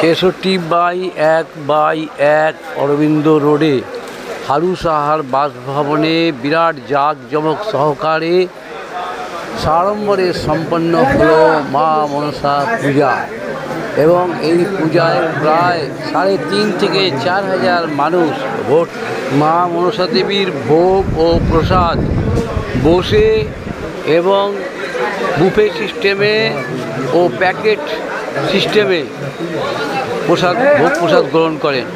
ছেষট্টি বাই এক বাই এক অরবিন্দ রোডে হারু সাহার বাসভবনে বিরাট জাঁকজমক সহকারে সাড়ম্বরে সম্পন্ন হলো মা মনসা পূজা। এবং এই পূজায় প্রায় সাড়ে তিন থেকে চার হাজার মানুষ ভোট মা মনসা দেবীর ভোগ ও প্রসাদ বসে এবং বুফে সিস্টেমে ও প্যাকেট সিস্টেমে প্রসাদ ভোগ প্রসাদ গ্রহণ করেন।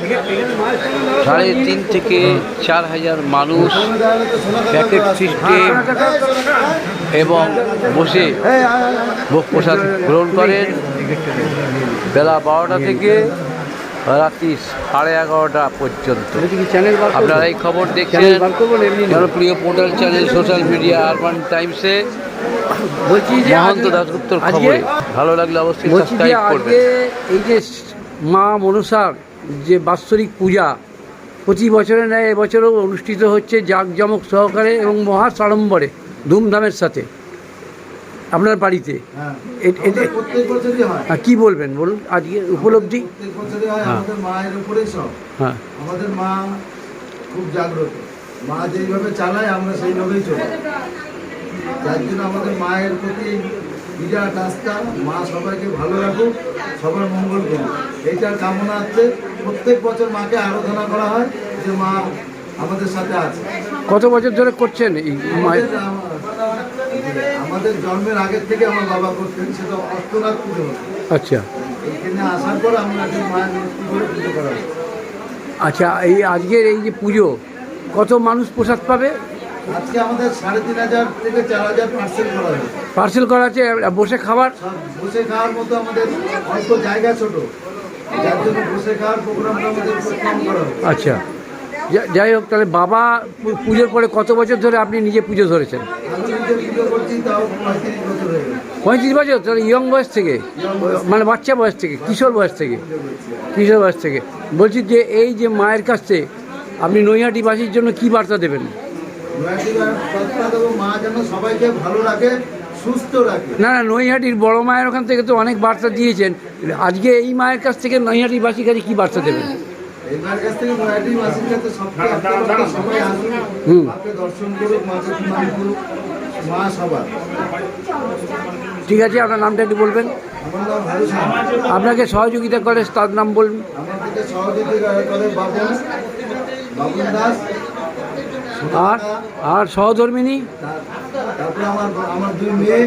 সাড়ে তিন থেকে চার হাজার মানুষ প্যাকেট সিস্টেম এবং বসে ভোগ প্রসাদ গ্রহণ করেন। বেলা বারোটা থেকে রাত্রি সাড়ে এগারোটা পর্যন্ত। আপনারা এই খবর দেখছেন জনপ্রিয় portal channel social media urban টাইমসে বলছি যে মহন্ত দাসগুপ্তর খবরে। ভালো লাগলে অবশ্যই সাবস্ক্রাইব করবেন। এই যে মা মনসার যে বাৎসরিক পূজা প্রতি বছরে নেয় এবছরও অনুষ্ঠিত হচ্ছে জাঁকজমক সহকারে এবং মহা সাড়ম্বরে ধুমধামের সাথে। আপনার বাড়িতে? হ্যাঁ। হয়। কি বলবেন বলুন? আজকে উপলব্ধি? হয়। আমাদের মায়ের সব। হ্যাঁ। আমাদের মা খুব জাগ্রত। মা যেইভাবে চালায় আমরা সেইভাবেই চলি। যার জন্য আমাদের মায়ের প্রতি বিরাট আস্থা। মা সবাইকে ভালো রাখুক সবার মঙ্গল করুক। এইটার কামনা আছে। প্রত্যেক বছর মাকে আরাধনা করা হয় যে মা আমাদের সাথে আছে। কত বছর ধরে করছেন এই মায়ের? আমাদের জন্মের আগের থেকে আমার বাবা করতেন সেটা অষ্টনাথ পুজো আচ্ছা। এখানে আসার পর আমরা এখন মায়ের মূর্তি করে পুজো করা আচ্ছা এই আজকের এই যে পুজো কত মানুষ প্রসাদ পাবে? আজকে আমাদের সাড়ে তিন হাজার থেকে চার হাজার পার্সেল করা হয়েছে পার্সেল করা আছে বসে খাবার? বসে খাওয়ার মতো আমাদের অল্প জায়গা ছোট। যার জন্য বসে খাওয়ার প্রোগ্রামটা আমাদের কম করা আচ্ছা। যাই হোক, তাহলে বাবা পুজোর পরে কত বছর ধরে আপনি নিজে পুজো ধরেছেন? পঁয়ত্রিশ বছর? তাহলে ইয়ং বয়স থেকে? মানে বাচ্চা বয়স থেকে? কিশোর বয়স থেকে? কিশোর বয়স থেকে? বলছি যে এই যে মায়ের কাছে আপনি নৈহাটিবাসীর জন্য কি বার্তা দেবেন? না না, নৈহাটির বড় মায়ের ওখান থেকে তো অনেক বার্তা দিয়েছেন। আজকে এই মায়ের কাছ থেকে নৈহাটিবাসীর কাছে কি বার্তা দেবেন? এবার কাছ থেকে নয়াটি মাসির কাছে সবকে সবাই আসুন মাকে দর্শন করুক মাকে প্রণাম করুক মা সবার। ঠিক আছে আপনার নামটা একটু বলবেন? আপনাকে সহযোগিতা করে তার নাম বলুন। আমার সহযোগিতা করে বাবন বাবন দাস আর আর সহধর্মিনী? তারপরে আমার আমার দুই মেয়ে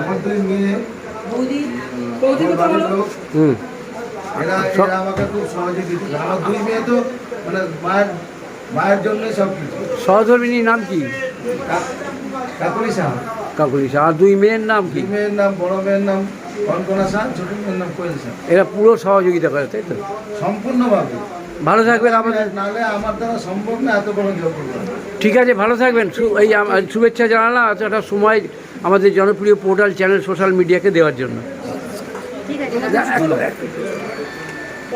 আমার দুই মেয়ে। হুম। এরা এরা আমাকে খুব সহযোগিতা করে। আমার দুই মেয়ে তো মানে মায়ের মায়ের জন্যই সব কিছু। সহধর্মিনীর নাম কি? কাকুলি আর দুই মেয়ের নাম কি? মেয়ের নাম বড় মেয়ের নাম কনকনা ছোট মেয়ের নাম কোয়েল সাহা এরা পুরো সহযোগিতা করে তাই তো? সম্পূর্ণভাবে। ভালো থাকবেন আমাদের নাহলে আমার দ্বারা সম্ভব না এত বড় জব ঠিক আছে ভালো থাকবেন। এই শুভেচ্ছা জানালাম। এতটা সময় আমাদের জনপ্রিয় পোর্টাল চ্যানেল সোশ্যাল মিডিয়াকে দেওয়ার জন্য। থেকে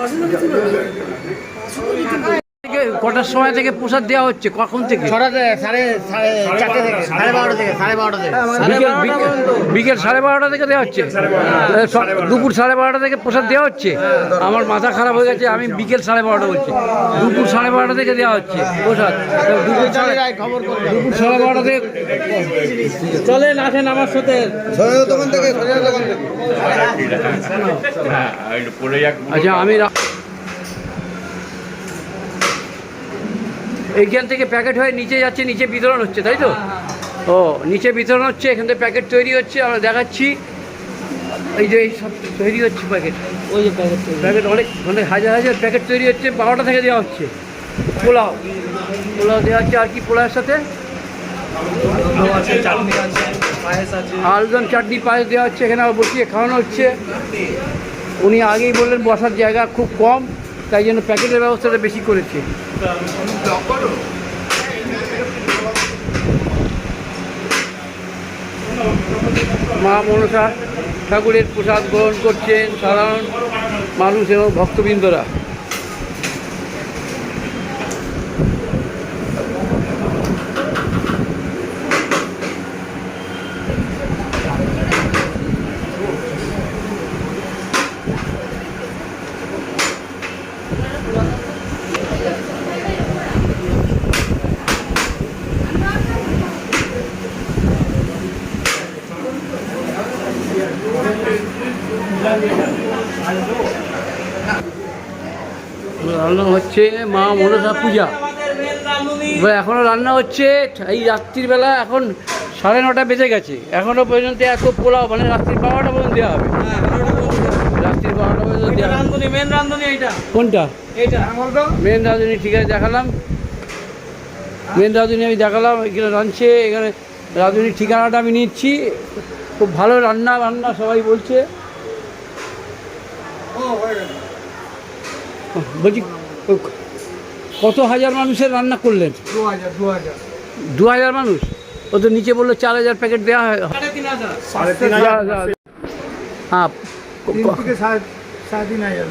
কটার সময় থেকে প্রসাদ দেওয়া হচ্ছে কখন থেকে ছটাতে সাড়ে সাড়ে চারটে থেকে সাড়ে বারোটা থেকে সাড়ে বারোটা থেকে। বিকেল বিকেল- বিকেল সাড়ে বারোটা থেকে দেওয়া হচ্ছে? দুপুর সাড়ে বারোটা থেকে প্রসাদ দেওয়া হচ্ছে? আমার মাথা খারাপ হয়ে গেছে আমি বিকেল সাড়ে বারোটা বলছি। দুপুর সাড়ে বারোটা থেকে দেওয়া হচ্ছে প্রসাদ। দুপুর সাড়ে খবর দুপুর সাড়ে বারোটা থেকে চলেন আসেন আমার সাথে। আচ্ছা আমি এইখান থেকে প্যাকেট হয়ে নিচে যাচ্ছে নিচে বিতরণ হচ্ছে তাই তো? ও নিচে বিতরণ হচ্ছে এখান থেকে প্যাকেট তৈরি হচ্ছে আমরা দেখাচ্ছি। এই যে এই সব তৈরি হচ্ছে প্যাকেট। ওই যে প্যাকেট প্যাকেট অনেক অনেক হাজার হাজার প্যাকেট তৈরি হচ্ছে বারোটা থেকে দেওয়া হচ্ছে। পোলাও। পোলাও দেওয়া হচ্ছে আর কি পোলাওয়ের সাথে? আলুদম চাটনি পায়েস দেওয়া হচ্ছে এখানে আবার বসিয়ে খাওয়ানো হচ্ছে। উনি আগেই বললেন বসার জায়গা খুব কম। তাই জন্য প্যাকেটের ব্যবস্থাটা বেশি করেছে। মা মনসা ঠাকুরের প্রসাদ গ্রহণ করছেন সাধারণ মানুষ এবং ভক্তবৃন্দরা রান্না হচ্ছে মা মনসা পূজা। এবার এখনও রান্না হচ্ছে এই রাত্রিবেলা এখন সাড়ে নটা বেজে গেছে। এখনও পর্যন্ত এত পোলাও মানে রাত্রির বারোটা পর্যন্ত দেওয়া হবে। রাত্রির বারোটা পর্যন্ত দেওয়া মেন রান্ধুনি এইটা। কোনটা? এইটা। মেন রাঁধুনি ঠিক আছে দেখালাম। মেন রাঁধুনি আমি দেখালাম এখানে রাঁধছে এখানে রাঁধুনির ঠিকানাটা আমি নিচ্ছি। খুব ভালো রান্না রান্না সবাই বলছে। বলছি কত হাজার মানুষের রান্না করলেন? দু হাজার মানুষ? ও তো নিচে বলল চার হাজার প্যাকেট দেওয়া হয়। সাড়ে তিন হাজার। হ্যাঁ ক- তিন ক- থেকে সাড়ে সাড়ে তিন হাজার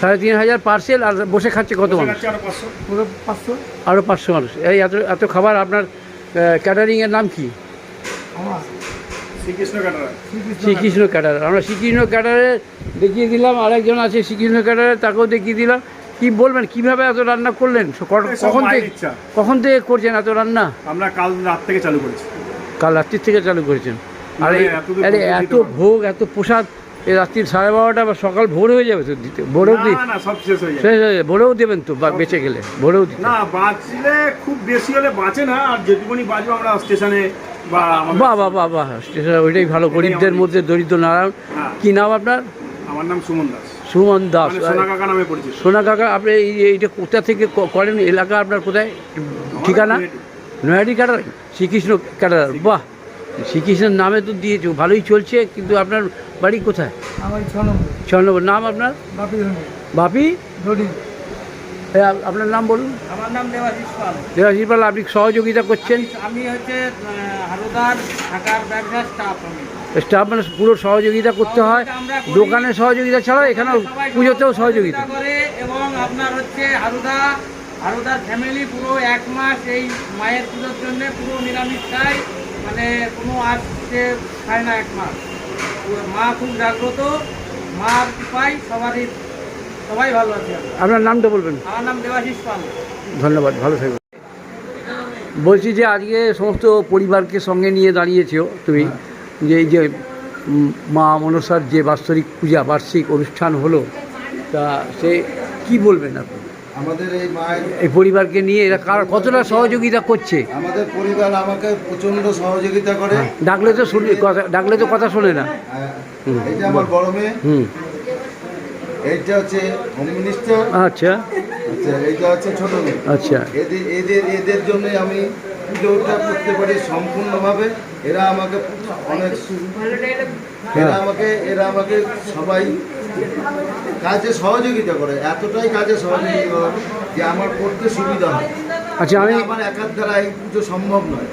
সাড়ে তিন হাজার পার্সেল আর বসে খাচ্ছে কত মানুষ? আরও পাঁচশো। মানুষ। এই এত এত খাবার আপনার ক্যাটারিংয়ের নাম কি? শ্রীকৃষ্ণ ক্যাটার আমরা শ্রীকৃষ্ণ ক্যাটারে দেখিয়ে দিলাম আরেকজন আছে শ্রীকৃষ্ণ ক্যাটারে তাকেও দেখিয়ে দিলাম। কি বলবেন? কীভাবে এত রান্না করলেন? কখন থেকে কখন থেকে করছেন এত রান্না? আমরা কাল রাত থেকে চালু করেছি। কাল রাত্রির থেকে চালু করেছেন? আর মানে আরে এত ভোগ এত প্রসাদ এই রাত্রি সাড়ে বারোটা বা সকাল ভোর হয়ে যাবে তো দিতে? ভোরেও দি না না সব শেষ হয়ে যাবে। ভোরেও দেবেন তো বা বেঁচে গেলে? ভোরেও দিতে না বাঁচলে খুব বেশি হলে বাঁচে না আর যেটুকুনি বাঁচবো আমরা স্টেশনে বা আমাদের- বাহ বাহ বাহ বাহ ওইটাই ভালো গরিবদের মধ্যে দরিদ্র নারায়ণ। হ্যাঁ। কি নাম আপনার? আমার নাম সুমন দাস। সুমন দাস মানে সোনা কাকা নামে পরিচিত। সোনা আপনি এই এইটা কোথা থেকে ক- করেন? এলাকা আপনার কোথায়? ঠিকানা? নয়াডি ক্যাডার শ্রীকৃষ্ণ ক্যাডার বাহ! শ্রীকৃষ্ণের নামে তো দিয়েছ ভালোই চলছে কিন্তু আপনার বাড়ি কোথায়? আমার ছ নম্বর নাম আপনার? বাপি আপনার নাম বলুন। আমার নাম দেবাশিস পাল। দেবাশিস পাল আপনি সহযোগিতা করছেন? আমি হচ্ছে হারুদার ঢাকার ব্যবসা স্টাফ আমি। স্টাফ মানে পুরো সহযোগিতা করতে হয়। দোকানে সহযোগিতা ছাড়াও এখানেও পুজোতেও সহযোগিতা। করে এবং আপনার হচ্ছে হারুদা হারুদার ফ্যামিলি পুরো এক মাস এই মায়ের পুজোর জন্য পুরো নিরামিষ খায়। মানে কোনো আসছে খায় না এক মাস। মা খুব জাগ্রত মার পাই সবারই সবাই ভালো আছে আপনার নামটা বলবেন? আমার নাম দেবাশিস পাল। ধন্যবাদ ভালো থাকবেন। বলছি যে আজকে সমস্ত পরিবারকে সঙ্গে নিয়ে দাঁড়িয়েছো তুমি। যে এই যে মা মনসার যে বাৎসরিক পূজা বার্ষিক অনুষ্ঠান হলো তা সে কি বলবেন আপনি? আমাদের এই মায়ের এই পরিবারকে নিয়ে এরা কার কতটা সহযোগিতা করছে? আমাদের পরিবার আমাকে প্রচণ্ড সহযোগিতা করে। ডাকলে তো শুনি কথা ডাকলে তো কথা শোনে না। হ্যাঁ, এইটা আমার বড় মেয়ে। হুম। এইটা হচ্ছে হোম মিনিস্টার আচ্ছা। আচ্ছা এইটা হচ্ছে ছোট মেয়ে। আচ্ছা। এদের এদের এদের জন্য আমি পুজোটা করতে পারি সম্পূর্ণভাবে। এরা আমাকে অনেক এরা আমাকে এরা আমাকে সবাই কাজে সহযোগিতা করে এতটাই কাজে সহযোগিতা করে যে আমার করতে সুবিধা হয়। আচ্ছা আমি আমার একার দ্বারা এই পুজো সম্ভব নয়।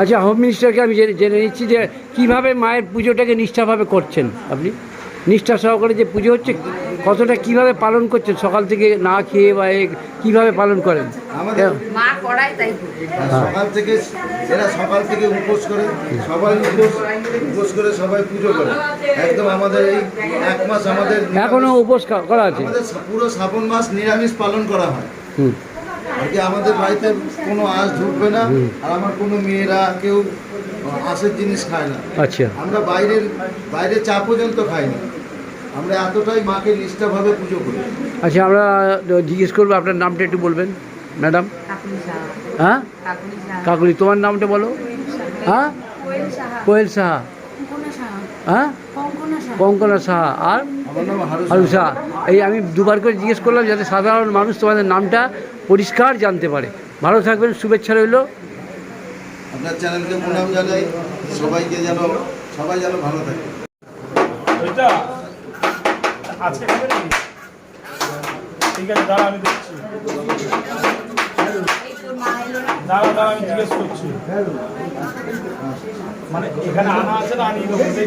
আচ্ছা হোম মিনিস্টারকে আমি জেনে জেনে নিচ্ছি যে কীভাবে মায়ের পুজোটাকে নিষ্ঠাভাবে করছেন আপনি? নিষ্ঠা সহকারে যে পুজো হচ্ছে কতটা কীভাবে পালন করছেন? সকাল থেকে না খেয়ে বা কীভাবে পালন করেন? আমাদের মা করাই তাই সকাল থেকে এরা সকাল থেকে উপোস করে সবাই উপোস উপোস করে সবাই পুজো করে। একদম আমাদের এই এক মাস আমাদের এখনও উপোস করা আছে? আমাদের পুরো শ্রাবণ মাস নিরামিষ পালন করা হয়। হুম। আর কি আমাদের বাড়িতে কোনো আঁশ ঢুকবে না আর আমার কোনো মেয়েরা কেউ আঁশের জিনিস খায় না। আচ্ছা। আমরা বাইরের বাইরে চা পর্যন্ত খাই না। আমরা এতটাই মাকে নিষ্ঠাভাবে পুজো করি। আচ্ছা আমরা জিজ্ঞেস করব আপনার নামটা একটু বলবেন ম্যাডাম? হ্যাঁ? কাকুলি তোমার নামটা বলো। হ্যাঁ? কোয়েল সাহা। কোয়েল সাহা। কঙ্কনা সাহা। হ্যাঁ? কঙ্কনা সাহা। আর? হারু আলু সাহা। এই আমি দুবার করে জিজ্ঞেস করলাম যাতে সাধারণ মানুষ তোমাদের নামটা পরিষ্কার জানতে পারে। ভালো থাকবেন শুভেচ্ছা রইল। আপনার চ্যানেলকে প্রণাম জানাই, সবাইকে যেন, সবাই যেন ভালো থাকে। ঠিক আছে আমি দেখছি। আমি মানে এখানে আনা আছে না সেটাই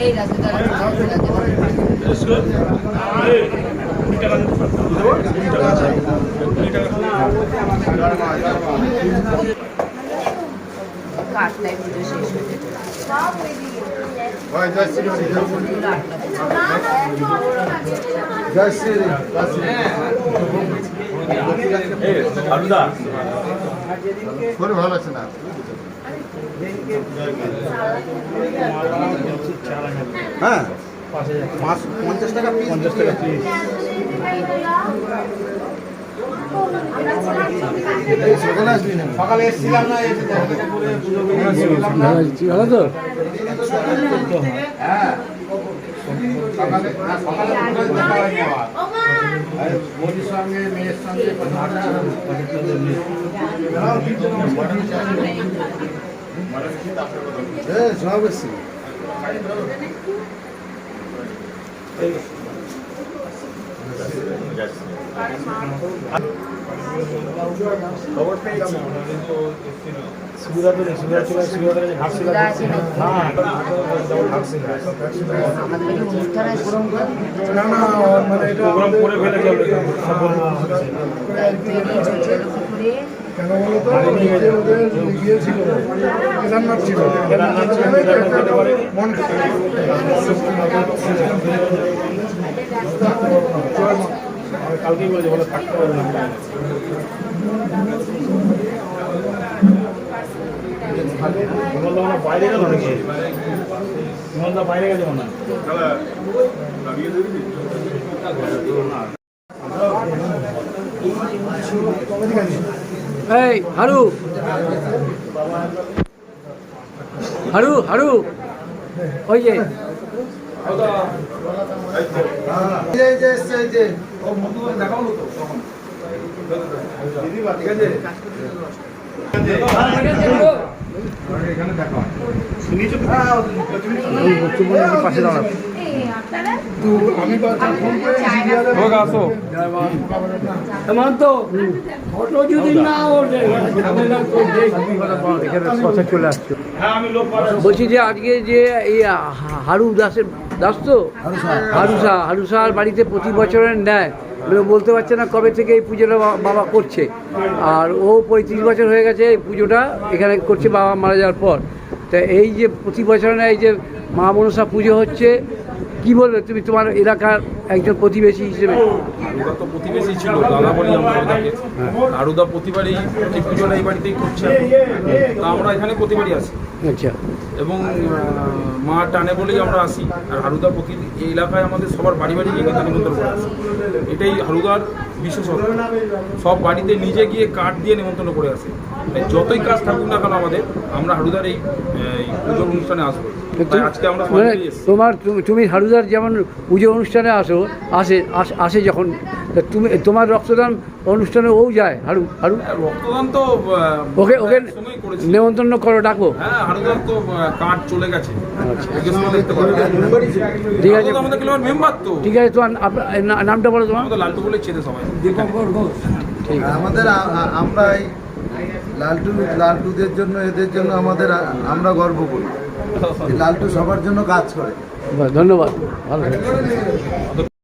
এই রাস্তা পুজো শেষ হয়ে শরীর ভালো আছে না? হ্যাঁ। পাঁচ পঞ্চাশ টাকা পঞ্চাশ টাকা পিস সকালে এসেছিলাম না ভালো তো? সকালে সকালে দেখা হয়নি আবার মোদির সঙ্গে মেয়ের সঙ্গে। কথা সব এসছি মানে এটা প্রোগ্রাম করে ফেলে চলবে। করে কেন বলো তো যে ওদের ইয়ে ছিল কেদারনাথ ছিল কেদারনাথ ছিল, কেদারনাথ যেতে পারেনি। মন কালকেই বলেছে বলে থাকতে পারবে না মনে বাইরে গেল নাকি বাইরে গেছে মনে হয় এই হারু হারু হারু ওই যে পাশে দাঁড়াবে বলছি যে আজকে যে এই হারু দাসের, দাস তো? হারুসা হারুসার বাড়িতে প্রতি বছরের নেয় মানে বলতে পারছে না কবে থেকে এই পুজোটা বাবা করছে। আর ও পঁয়ত্রিশ বছর হয়ে গেছে এই পুজোটা এখানে করছে, বাবা মারা যাওয়ার পর। তা এই যে প্রতি বছর এই যে মা মনসা পুজো হচ্ছে কি বলবে? তুমি তোমার এলাকার একজন প্রতিবেশী হিসেবে। তো প্রতিবেশী ছিল দাদা বলি আমরা আরুদা প্রতিবারই পুজোটা এই বাড়িতেই করছে। তা আমরা এখানে প্রতিবারই আসি। আচ্ছা। এবং মা টানে বলেই আমরা আসি। আর হারুদা প্রতি এই এলাকায় আমাদের সবার বাড়ি বাড়ি গিয়ে কিন্তু নিমন্ত্রণ করে আসি এটাই হারুদার বিশেষত্ব। সব বাড়িতে নিজে গিয়ে কার্ড দিয়ে নিমন্ত্রণ করে আসে। তাই যতই কাজ থাকুক না কেন আমাদের আমরা হারুদার এই এই পুজোর অনুষ্ঠানে আসব। মানে তোমার তুমি- তুমি হারুদার যেমন পুজো অনুষ্ঠানে আসো আসে আস- আসে যখন তুমি তোমার রক্তদান অনুষ্ঠানে ও যায় হারু হারু? হ্যাঁ, রক্তদান তো ওকে ওকে নেমন্তন্ন করো ডাকো। হ্যাঁ হারুদার তো কার্ড চলে গেছে। জিজ্ঞেস করে দেখতে পারো। ঠিক আছে। ঠিক আছে। তোমার না- নামটা বলো তোমার। আমাদের লালটু বলে চেনে সবাই। ঠিক আমাদের আমরা এই লালটু লালটুদের জন্য এদের জন্য আমাদের আমরা গর্ব করি। লালটু সবার জন্য কাজ করে ধন্যবাদ।